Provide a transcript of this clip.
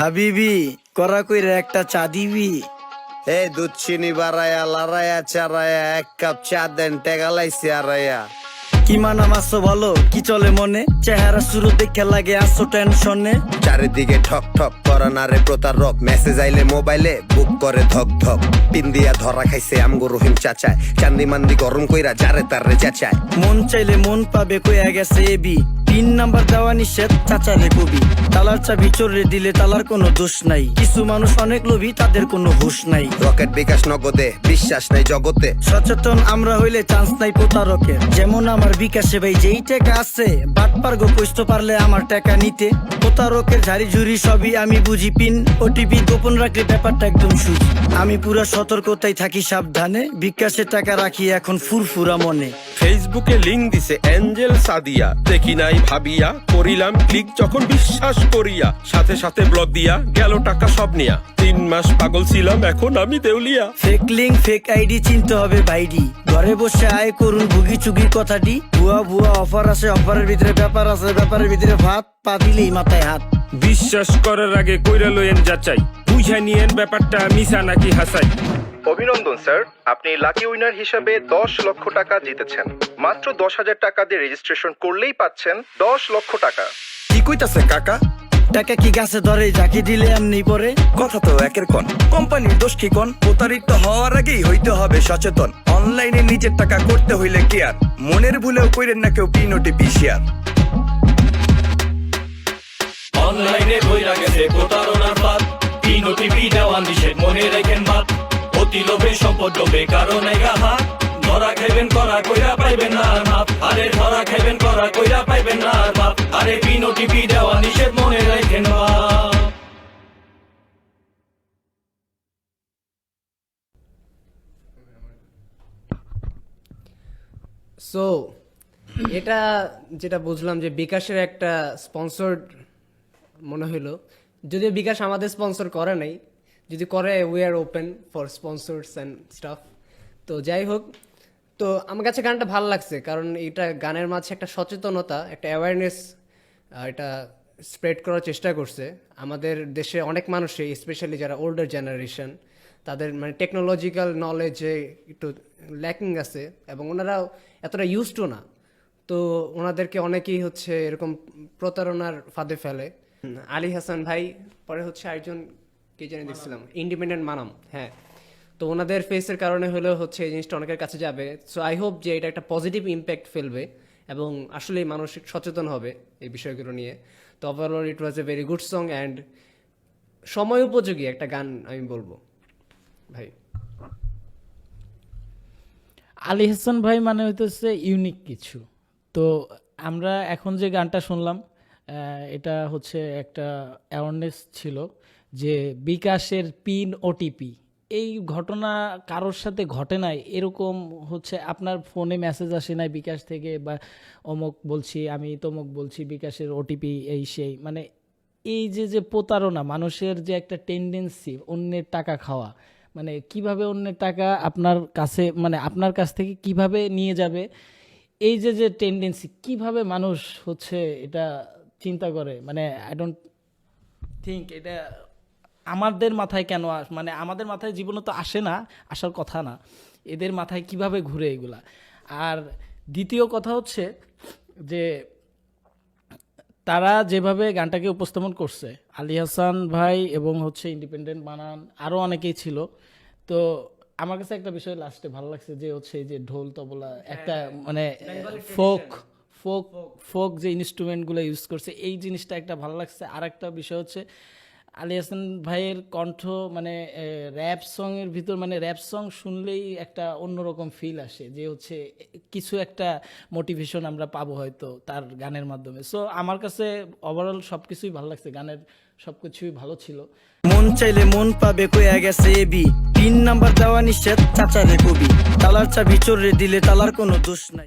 হাবিবি করা কইরা একটা চা দিবি। এই দুধ চিনি বাড়ায়া লড়াইয়া চারায়া এক কাপ চা দেন টেগালাইছি আড়াইয়া কি মানা মাসো ভালো কি চলে মনে? চেহারা শুরু দেখে লাগে আসো টেনশনে। চারিদিকে ঠক ঠক করা না রে প্রতারক মেসেজ আইলে মোবাইলে বুক করে ধক ধক। পিন দিয়া ধরা খাইছে আমগো রহিম চাচায়। চান্দি মান্দি গরম কইরা যারে তারে চাচায়। মন চাইলে মন পাবে কইয়া গেছে এবি তিন নাম্বার দেওয়া নিষেধ চাচা রে কবি। তালার চাবি চোরে দিলে তালার কোনো দোষ নাই। কিছু মানুষ অনেক লোভী তাদের কোনো হুশ নাই। রকেট বিকাশ নগদে বিশ্বাস নাই জগতে। সচেতন আমরা হইলে চান্স নাই প্রতারকের। যেমন আমার বিকাশে ভাই যেই টাকা আছে বাট পারগো কইতে পারলে আমার টাকা নিতে। প্রতারকের ঝাড়ি ঝুড়ি সবই আমি বুঝি পিন। ওটিপি গোপন রাখলে ব্যাপারটা একদম সুজি আমি পুরা সতর্কতায় থাকি সাবধানে বিকাশে টাকা রাখি এখন ফুরফুরা মনে। ফেসবুকে লিঙ্ক দিছে এঞ্জেল সাদিয়া দেখি নাই ভাবিয়া করিলাম ক্লিক যখন বিশ্বাস করিয়া। সাথে সাথে ব্লক দিয়া গেল টাকা সব নিয়া। তিন মাস পাগল ছিলাম এখন আমি দেউলিয়া। ফেক লিঙ্ক ফেক আইডি চিনতে হবে বাইডি ঘরে বসে আয় করুন ভুগি চুগি কথাটি। ভুয়া ভুয়া অফার আছে অফারের ভিতরে ব্যাপার আছে ব্যাপারের ভিতরে ভাত পা দিলেই মাথায় হাত। বিশ্বাস করার আগে কইরা লইয়েন যাচাই। বুঝা নিয়েন ব্যাপারটা মিশা নাকি হাসাই। অভিনন্দন স্যার। আপনি লাকি উইনার হিসাবে দশ লক্ষ টাকা জিতেছেন। মাত্র দশ হাজার টাকা দিয়ে রেজিস্ট্রেশন করলেই পাচ্ছেন দশ লক্ষ টাকা। কি কইতাছে কাকা? টাকা কি গাছে ধরে দিলে এমনি পরে? কথা তো একের কন। কোম্পানির দোষ কি কন? প্রতারিত হওয়ার আগেই হইতে হবে সচেতন। অনলাইনে নিজের টাকা করতে হইলে কেয়ার মনের ভুলেও কইরেন না কেউ পিন ওটিপি শেয়ার অনলাইনে বইরা গেছে প্রতারণার পাত তিন ওটিপি দেওয়া নিষেধ মনে রেখেন বাদ। লোভে সম্পদ লোভে কারণে হাত ধরা খাইবেন, করা কইরা পাইবেন না মাপ। আরে ধরা খাইবেন, করা কইরা পাইবেন না মাপ। আরে দেওয়া নিষেধ মনে রেখেন সো এটা যেটা বুঝলাম যে বিকাশের একটা স্পন্সর্ড মনে হইল। যদিও বিকাশ আমাদের স্পন্সর করে নাই যদি করে we are open for sponsors and stuff তো যাই হোক, তো আমার কাছে গানটা ভালো লাগছে, কারণ এটা গানের মাঝে একটা সচেতনতা, একটা অ্যাওয়ারনেস এটা স্প্রেড করার চেষ্টা করছে। আমাদের দেশে অনেক মানুষই স্পেশালি যারা ওল্ডার জেনারেশন তাদের মানে টেকনোলজিক্যাল নলেজে একটু ল্যাকিং আছে, এবং ওনারাও এতটা ইউজ টু না। তো ওনাদেরকে অনেকেই হচ্ছে এরকম প্রতারণার ফাঁদে ফেলে। আলী হাসান ভাই, পরে হচ্ছে আরেকজন কে জানি দেখছিলাম। ইন্ডিপেন্ডেন্ট মানাম হ্যাঁ। তো ওনাদের ফেসের কারণে হলেও হচ্ছে এই জিনিসটা অনেকের কাছে যাবে। সো আই হোপ যে এটা একটা পজিটিভ ইম্প্যাক্ট ফেলবে এবং আসলেই মানুষ সচেতন হবে এই বিষয়গুলো নিয়ে। তো overall it was a very good song and সময় উপযোগী একটা গান আমি বলব। ভাই। আলী হাসান ভাই মানে হইতেছে ইউনিক কিছু। তো আমরা এখন যে গানটা শুনলাম আহ, এটা হচ্ছে একটা অ্যাওয়ারনেস ছিল। যে বিকাশের পিন ওটিপি এই ঘটনা কারোর সাথে ঘটে নাই? এরকম হচ্ছে আপনার ফোনে মেসেজ আসে নাই বিকাশ থেকে বা অমুক বলছি, আমি তমুক বলছি, বিকাশের ওটিপি এই সেই। মানে এই যে যে প্রতারণা, মানুষের যে একটা টেন্ডেন্সি অন্যের টাকা খাওয়া মানে কীভাবে অন্যের টাকা আপনার কাছে মানে আপনার কাছ থেকে কীভাবে নিয়ে যাবে? এই যে যে টেন্ডেন্সি কীভাবে মানুষ হচ্ছে এটা চিন্তা করে? মানে আই ডোন্ট থিঙ্ক এটা আমাদের মাথায় কেন আস মানে আমাদের মাথায় জীবনে তো আসে না আসার কথা না। এদের মাথায় কীভাবে ঘুরে এগুলা? আর দ্বিতীয় কথা হচ্ছে যে তারা যেভাবে গানটাকে উপস্থাপন করছে আলী হাসান ভাই এবং হচ্ছে ইন্ডিপেন্ডেন্ট বানান আরও অনেকেই ছিল। তো আমার কাছে একটা বিষয় লাস্টে ভালো লাগছে যে হচ্ছে এই যে ঢোল তবলা একটা মানে ফোক ফোক ফোক। যে ইনস্ট্রুমেন্টগুলো ইউজ করছে এই জিনিসটা একটা ভালো লাগছে। আর একটা বিষয় হচ্ছে আলী হাসান ভাইয়ের কণ্ঠ মানে র্যাপ সংয়ের ভিতর মানে র্যাপ সং শুনলেই একটা অন্যরকম ফিল আসে যে হচ্ছে কিছু একটা মোটিভেশন আমরা পাবো হয়তো তার গানের মাধ্যমে। সো আমার কাছে ওভারঅল সব কিছুই ভালো লাগছে, গানের সব কিছুই ভালো ছিল। মন চাইলে মন পাবে কইয়া গেছে এবি তিন নাম্বার দেওয়া নিষেধ, চাচারে কবি। তালার চাবি চোরে দিলে তালার কোনো দোষ নাই।